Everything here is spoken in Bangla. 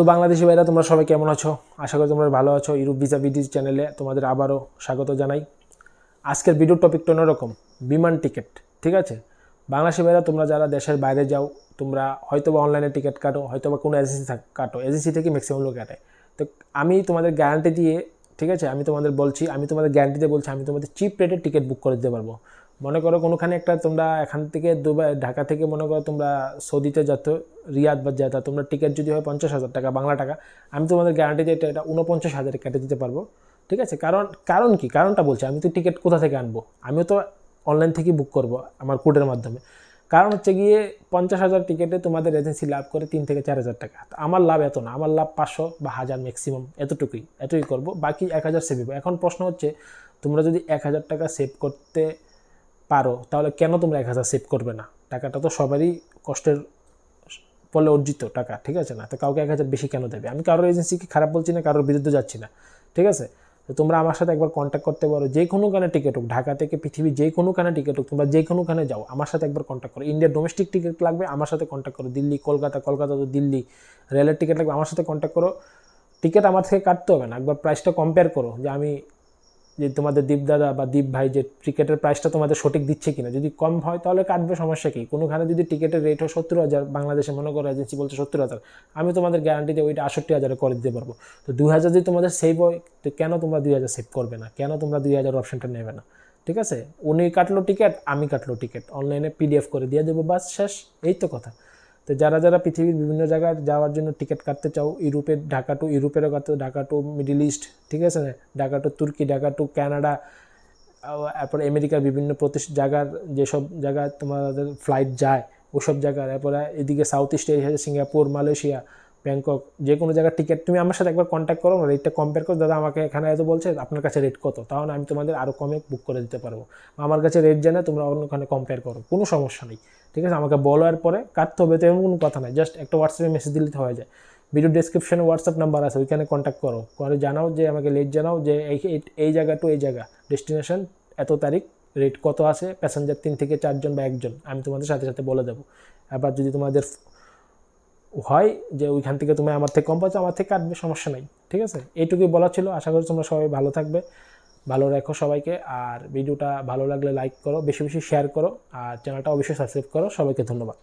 তো বাংলাদেশি ভাইরা, তোমরা সবাই কেমন আছো? আশা করি তোমরা ভালো আছো। ইউরোপ ভিসা বিডি চ্যানেলে তোমাদের আবারও স্বাগত জানাই। আজকের ভিডিও টপিকটা অন্যরকম, বিমান টিকিট ঠিক আছে? বাংলাদেশি ভাইরা, তোমরা যারা দেশের বাইরে যাও, তোমরা হয়তো বা অনলাইনে টিকিট কাটো হয়তো বা কোনো এজেন্সি কাটো। এজেন্সি থেকে ম্যাক্সিমাম লোক কাটে। তো আমি তোমাদের গ্যারান্টি দিয়ে, ঠিক আছে? আমি তোমাদের বলছি, আমি তোমাদের গ্যারান্টি দিয়ে বলছি, আমি তোমাদের চিপ রেটের টিকিট বুক করে দিতে পারব। মনে করো কোনোখানে একটা তোমরা এখান থেকে দুবাই, ঢাকা থেকে মনে করো তোমরা সৌদিতে যত, রিয়াদ বা যেতা তোমরা টিকিট যদি হয় পঞ্চাশ হাজার টাকা, বাংলা টাকা, আমি তোমাদের গ্যারান্টি দিয়ে এটা উনপঞ্চাশ হাজারে কেটে দিতে পারব। ঠিক আছে? কারণ কারণ কি? কারণটা বলছি, আমি তো টিকিট কোথা থেকে আনব? আমিও তো অনলাইন থেকেই বুক করব আমার কোডের মাধ্যমে। কারণ হচ্ছে গিয়ে পঞ্চাশ হাজার টিকিটে তোমাদের এজেন্সি লাভ করে তিন থেকে চার হাজার টাকা। আমার লাভ এত না, আমার লাভ পাঁচশো বা হাজার ম্যাক্সিমাম এতটুকুই, এতই করব। বাকি এক হাজার সেভ এখন প্রশ্ন হচ্ছে, তোমরা যদি এক হাজার টাকা সেভ করতে পারো, তাহলে কেন তোমরা এক হাজার সেভ করবে না? টাকাটা তো সবারই কষ্টের ফলে অর্জিত টাকা, ঠিক আছে না? তো কাউকে এক হাজার বেশি কেন দেবে? আমি কারোর এজেন্সিকে খারাপ বলছি না, কারোর বিরুদ্ধে যাচ্ছি না, ঠিক আছে? তো তোমরা আমার সাথে একবার কন্ট্যাক্ট করতে পারো, যে কোনো কানে টিকিট হোক, ঢাকা থেকে পৃথিবীর যে কোনোখানে টিকিট হোক, তোমরা যে কোনোখানে যাও, আমার সাথে একবার কন্ট্যাক্ট করো। ইন্ডিয়ার ডোমেস্টিক টিকিট লাগবে, আমার সাথে কন্ট্যাক্ট করো। দিল্লি, কলকাতা কলকাতা তো দিল্লি রেলের টিকিট লাগবে, আমার সাথে কন্ট্যাক্ট করো। টিকিট আমার থেকে কাটতে হবে না, একবার প্রাইসটা কম্পেয়ার করো, যে আমি যে তোমাদের দীপ দাদা বা দীপ ভাই যে টিকিটের প্রাইসটা তোমাদের সঠিক দিচ্ছে কিনা। যদি কম হয় তাহলে কাটবে, সমস্যা কি? কোনোখানে যদি টিকিটের রেট হয় সত্তর হাজার, বাংলাদেশে মনে করো এজেন্সি বলছে সত্তর হাজার, আমি তোমাদের গ্যারান্টি দিয়ে ওইটা আষট্টি হাজারে করে দিতে পারব। তো দুই হাজার যদি তোমাদের সেভ হয়, তো কেন তোমরা দুই হাজার সেভ করবে না? কেন তোমরা দুই হাজার অপশনটা নেবে না? ঠিক আছে? উনি কাটলো টিকিট আমি কাটলো টিকিট অনলাইনে পিডিএফ করে দিয়ে দেবো, বাস শেষ। এই তো কথা। তো যারা যারা পৃথিবীর বিভিন্ন জায়গায় যাওয়ার জন্য টিকিট কাটতে চাও ইউরোপের ঢাকা টু ইউরোপেরও কাটতে ঢাকা টু মিডিল ইস্ট ঠিক আছে? না ঢাকা টু তুর্কি, ঢাকা টু ক্যানাডা তারপর আমেরিকার বিভিন্ন প্রতিষ্ঠ জায়গার যেসব জায়গায় তোমাদের ফ্লাইট যায়, ওসব জায়গার, এরপরে এদিকে south east Asia Singapore, Malaysia Bangkok, যে কোনো জায়গার টিকিট তুমি আমার সাথে একবার কন্ট্যাক্ট করো রেটটা কম্পেয়ার করো। দাদা আমাকে এখানে এত বলছে, আপনার কাছে রেট কত? তাহলে আমি তোমাদের আরও কমে বুক করে দিতে পারব। আমার কাছে রেট জানে তোমরা অন্য ওখানে কম্পেয়ার করো, কোনো সমস্যা নেই। ঠিক আছে? আমাকে বলার পরে কাটতে হবে তো এমন কোনো কথা নাই জাস্ট একটা হোয়াটসঅ্যাপে মেসেজ দিলে হয়ে যায়। ভিডিও ডেসক্রিপশনে হোয়াটসঅ্যাপ নাম্বার আছে, ওইখানে কন্ট্যাক্ট করো। করে জানাও যে, আমাকে লেট জানাও যে, এই এই জায়গা টু এই জায়গা ডেস্টিনেশন এত তারিখ রেট কত আছে প্যাসেঞ্জার তিন থেকে চারজন বা একজন, আমি তোমাদের সাথে সাথে বলে দেবো। এবার যদি তোমাদের হয় যে ওইখান থেকে তুমি আমার থেকে কম পাচ্ছ, আমার থেকে কাটবে সমস্যা নেই, ঠিক আছে? এইটুকুই বলা ছিল। আশা করি তোমরা সবাই ভালো থাকবে, ভালো রাখো সবাইকে। আর ভিডিওটা ভালো লাগলে লাইক করো, বেশি বেশি শেয়ার করো, আর চ্যানেলটা অবশ্যই সাবস্ক্রাইব করো। সবাইকে ধন্যবাদ।